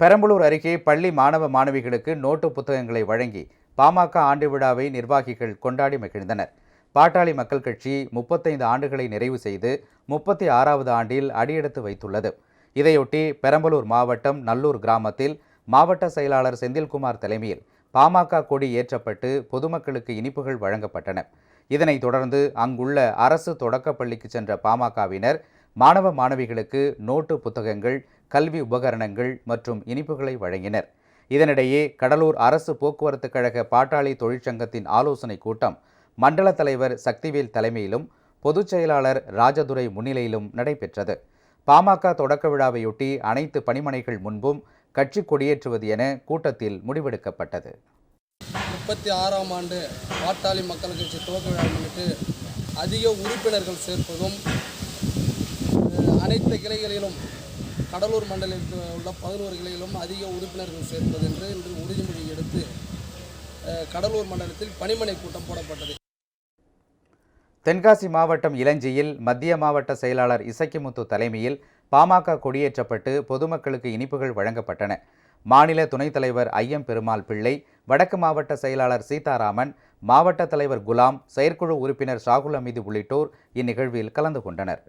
பெரம்பலூர் அருகே பள்ளி மாணவ மாணவிகளுக்கு நோட்டு புத்தகங்களை வழங்கி பாமக ஆண்டு விழாவை நிர்வாகிகள் கொண்டாடி மகிழ்ந்தனர். பாட்டாளி மக்கள் கட்சி முப்பத்தைந்து ஆண்டுகளை நிறைவு செய்து முப்பத்தி ஆறாவது ஆண்டில் அடியெடுத்து வைத்துள்ளது. இதையொட்டி பெரம்பலூர் மாவட்டம் நல்லூர் கிராமத்தில் மாவட்ட செயலாளர் செந்தில்குமார் தலைமையில் பாமக கொடி ஏற்றப்பட்டு பொதுமக்களுக்கு இனிப்புகள் வழங்கப்பட்டன. இதனைத் தொடர்ந்து அங்குள்ள அரசு தொடக்கப்பள்ளிக்கு சென்ற பாமகவினர் மாணவ மாணவிகளுக்கு நோட்டு புத்தகங்கள் கல்வி உபகரணங்கள் மற்றும் இனிப்புகளை வழங்கினர். இதனிடையே கடலூர் அரசு போக்குவரத்து கழக பாட்டாளி தொழிற்சங்கத்தின் ஆலோசனைக் கூட்டம் மண்டல தலைவர் சக்திவேல் தலைமையிலும் பொதுச் செயலாளர் ராஜதுரை முன்னிலையிலும் நடைபெற்றது. பாமக தொடக்க விழாவையொட்டி அனைத்து பணிமனைகள் முன்பும் கட்சி கொடியேற்றுவது என கூட்டத்தில் முடிவெடுக்கப்பட்டது. முப்பத்தி ஆறாம் ஆண்டு பாட்டாளி மக்கள் கட்சி துவக்க விழா முன்னிட்டு அதிக உறுப்பினர்கள் சேர்ப்பதும் அனைத்து கிளைகளிலும் கடலூர் மண்டலத்தில் உள்ள பதினோரு கிளைகளிலும் அதிக உறுப்பினர்கள் சேர்ப்பது என்று இன்று உறுதிமொழி எடுத்து கடலூர் மண்டலத்தில் பணிமனை கூட்டம் போடப்பட்டது. தென்காசி மாவட்டம் இளஞ்சியில் மத்திய மாவட்ட செயலாளர் இசக்கிமுத்து தலைமையில் பாமக கொடியேற்றப்பட்டு பொதுமக்களுக்கு இனிப்புகள் வழங்கப்பட்டன. மாநில துணைத் தலைவர் ஐயம் பெருமாள் பிள்ளை வடக்கு மாவட்ட செயலாளர் சீதாராமன் மாவட்ட தலைவர் குலாம் செயற்குழு உறுப்பினர் ஷாகுல் அமீது உள்ளிட்டோர் இந்நிகழ்வில் கலந்து கொண்டனர்.